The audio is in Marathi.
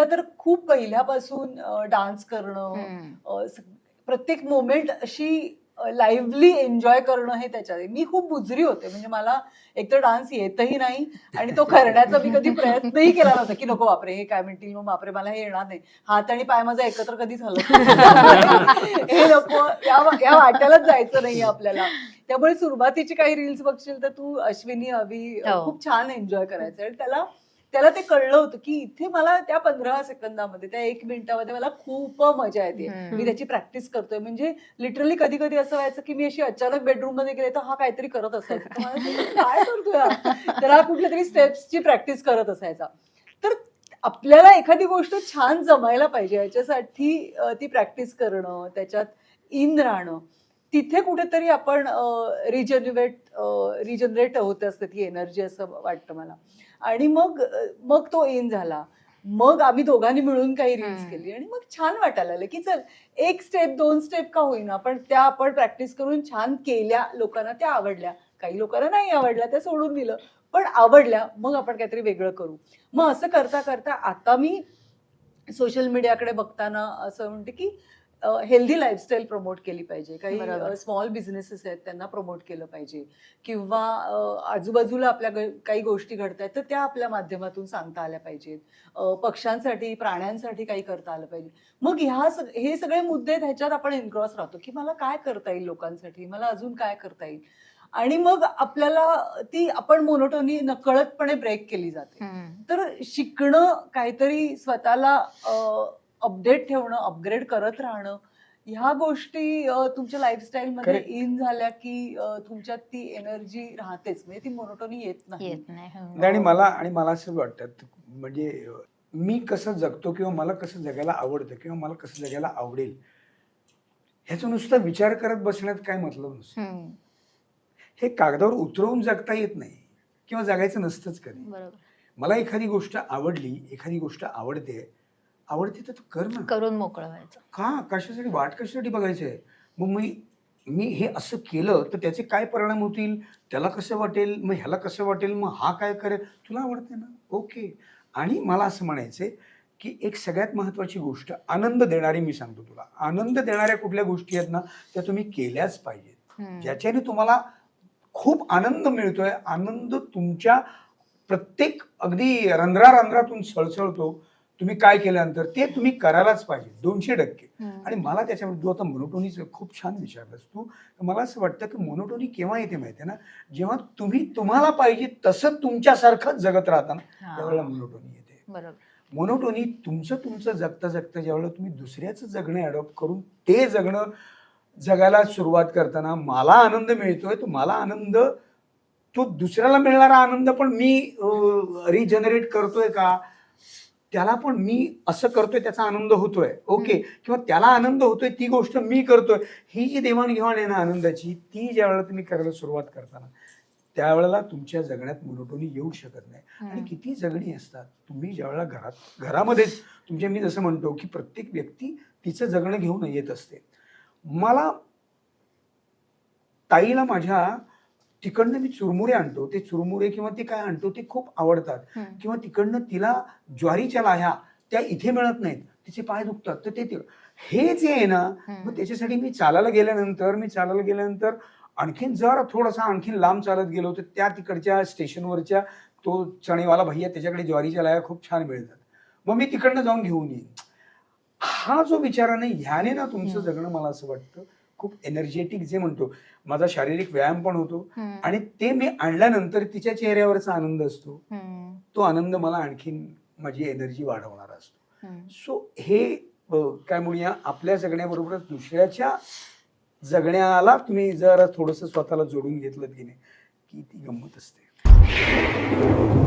तिला तर खूप पहिल्यापासून डान्स करणं प्रत्येक मोमेंट अशी लाईव्हली एन्जॉय करणं हे त्याच्यात. मी खूप बुजरी होते. म्हणजे मला एकतर डान्स येतही नाही आणि तो करण्याचा मी कधी प्रयत्नही केला नव्हता की नको बापरे हे काय म्हणतील? मग बापरे मला हे येणार नाही. हात आणि पाय माझा एकत्र कधीच हलत नाही. हे नको. या वाट्यालाच जायचं नाही आपल्याला. त्यामुळे सुरुवातीची काही रील्स बघशील तर तू अश्विनी अभि अ, हो. खूप छान एन्जॉय करायचं. आणि त्याला त्याला ते कळलं होतं की इथे मला त्या पंधरा सेकंदामध्ये त्या एक मिनिटामध्ये मला खूप मजा येते. मी त्याची प्रॅक्टिस करतोय. म्हणजे लिटरली कधी कधी असं व्हायचं की मी अशी अचानक बेडरूममध्ये गेले तर हा काहीतरी करत असायचा. काय करतोय? तर हा? कुठल्या तरी स्टेप्सची प्रॅक्टिस करत असायचा. तर आपल्याला एखादी गोष्ट छान जमायला पाहिजे. याच्यासाठी ती प्रॅक्टिस करणं त्याच्यात इन राहणं. तिथे कुठेतरी आपण रिजन्युएट रिजनरेट होत असते ती एनर्जी असं वाटतं मला. आणि मग मग तो इन झाला. मग आम्ही दोघांनी मिळून काही रील्स. केली आणि मग छान वाटायला लागलं की चल एक स्टेप दोन स्टेप का होईना पण त्या आपण प्रॅक्टिस करून छान केल्या लोकांना त्या आवडल्या. काही लोकांना नाही आवडल्या त्या सोडून दिलं. पण आवडल्या मग आपण काहीतरी वेगळं करू. मग असं करता करता आता मी सोशल मीडियाकडे बघताना असं म्हणते की हेल्दी लाईफस्टाईल प्रमोट केली पाहिजे. काही स्मॉल बिझनेसेस आहेत त्यांना प्रमोट केलं पाहिजे. किंवा आजूबाजूला आपल्या काही गोष्टी घडत आहेत तर त्या आपल्या माध्यमातून सांगता आल्या पाहिजेत. पक्ष्यांसाठी प्राण्यांसाठी काही करता आलं पाहिजे. मग ह्या हे सगळे मुद्दे ह्याच्यात आपण एनक्रॉस राहतो की मला काय करता येईल लोकांसाठी? मला अजून काय करता येईल? आणि मग आपल्याला ती आपण मोनोटोनी नकळतपणे ब्रेक केली जाते. तर शिकणं काहीतरी स्वतःला अपडेट ठेवणं अपग्रेड करत राहणं ह्या गोष्टी तुमच्या लाईफस्टाईल मध्ये Correct. इन झाल्या की तुमच्यात ती एनर्जी राहतेच. म्हणजे ती मोनोटोनी येत नाही. येत नाही आणि मला आणि मला असं वाटतं म्हणजे मी कसं जगतो किंवा मला कसं जगायला आवडतं किंवा मला कसं जगायला आवडेल ह्याचा नुसता विचार करत बसण्यात काय मतलब नसतं. हे कागदावर उतरवून जगता येत नाही किंवा जगायचं नसतंच कधी. बरोबर. मला एखादी गोष्ट आवडली एखादी गोष्ट आवडते आवडते तर तू कर ना. करून मोकळं व्हायचं का? कशासाठी? वाट कशासाठी बघायची आहे? मग मी मी हे असं केलं तर त्याचे काय परिणाम होतील? त्याला कसं वाटेल? मग ह्याला कसं वाटेल? मग हा काय करेल? तुला आवडते ना? ओके. आणि मला असं म्हणायचंय की एक सगळ्यात महत्त्वाची गोष्ट आनंद देणारी मी सांगतो तुला. आनंद देणाऱ्या कुठल्या गोष्टी आहेत ना त्या तुम्ही केल्याच पाहिजेत. ज्याच्याने तुम्हाला खूप आनंद मिळतोय. आनंद तुमच्या प्रत्येक अगदी रंध्रा रंध्रातून सळसळतो. तुम्ही काय केल्यानंतर ते तुम्ही करायलाच पाहिजे दोनशे टक्के. आणि मला त्याच्यामध्ये तू आता मोनोटोनीचं खूप छान विचारलंस तू. मला असं वाटतं की मोनोटोनी केव्हा येते माहिती आहे ना? जेव्हा तुम्ही तुम्हाला पाहिजे तसं तुमच्यासारखंच जगत राहता ना. त्यावेळेला मोनोटोनी येते. बरोबर. मोनोटोनी तुमचं तुमचं जगता जगता ज्यावेळेला तुम्ही दुसऱ्याचं जगणं अडॉप्ट करून ते जगणं जगायला सुरुवात करताना मला आनंद मिळतोय तो मला आनंद तो दुसऱ्याला मिळणारा आनंद पण मी रिजनरेट करतोय का? त्याला पण मी असं करतोय त्याचा आनंद होतोय. ओके? किंवा त्याला आनंद होतोय ती गोष्ट मी करतोय. ही जी देवाणघेवाण आहे ना आनंदाची ती ज्या वेळेला तुम्ही करायला सुरुवात करताना त्यावेळेला तुमच्या जगण्यात मोनोटोनी येऊ शकत नाही. आणि. किती जगणी असतात. तुम्ही ज्यावेळेला घरात घरामध्येच तुमच्या मी जसं म्हणतो की प्रत्येक व्यक्ती तिचं जगणं घेऊन येत असते. मला ताईला माझ्या तिकडनं मी चुरमुरे आणतो ते चुरमुरे किंवा ते काय आणतो ते खूप आवडतात. किंवा तिकडनं तिला ज्वारीच्या लाह्या त्या इथे मिळत नाहीत तिचे पाय दुखतात तर ते हे जे आहे ना. मग त्याच्यासाठी मी चालायला गेल्यानंतर मी चालायला गेल्यानंतर आणखीन जर थोडासा आणखीन लांब चालत गेलो तर त्या तिकडच्या स्टेशनवरच्या तो चणेवाला भैया त्याच्याकडे ज्वारीच्या लाया खूप छान मिळतात मग मी तिकडनं जाऊन घेऊन येईन हा जो विचार आहे ना ह्याने ना तुमचं. जगणं मला असं वाटतं खूप एनर्जेटिक जे म्हणतो माझा शारीरिक व्यायाम पण होतो. आणि ते मी आणल्यानंतर तिच्या चेहऱ्यावरचा आनंद असतो. तो आनंद मला आणखीन माझी एनर्जी वाढवणारा असतो. सो हे काय म्हणूया आपल्या जगण्याबरोबरच दुसऱ्याच्या जगण्याला तुम्ही जर थोडंसं स्वतःला जोडून घेतलं की नाही की ती गंमत असते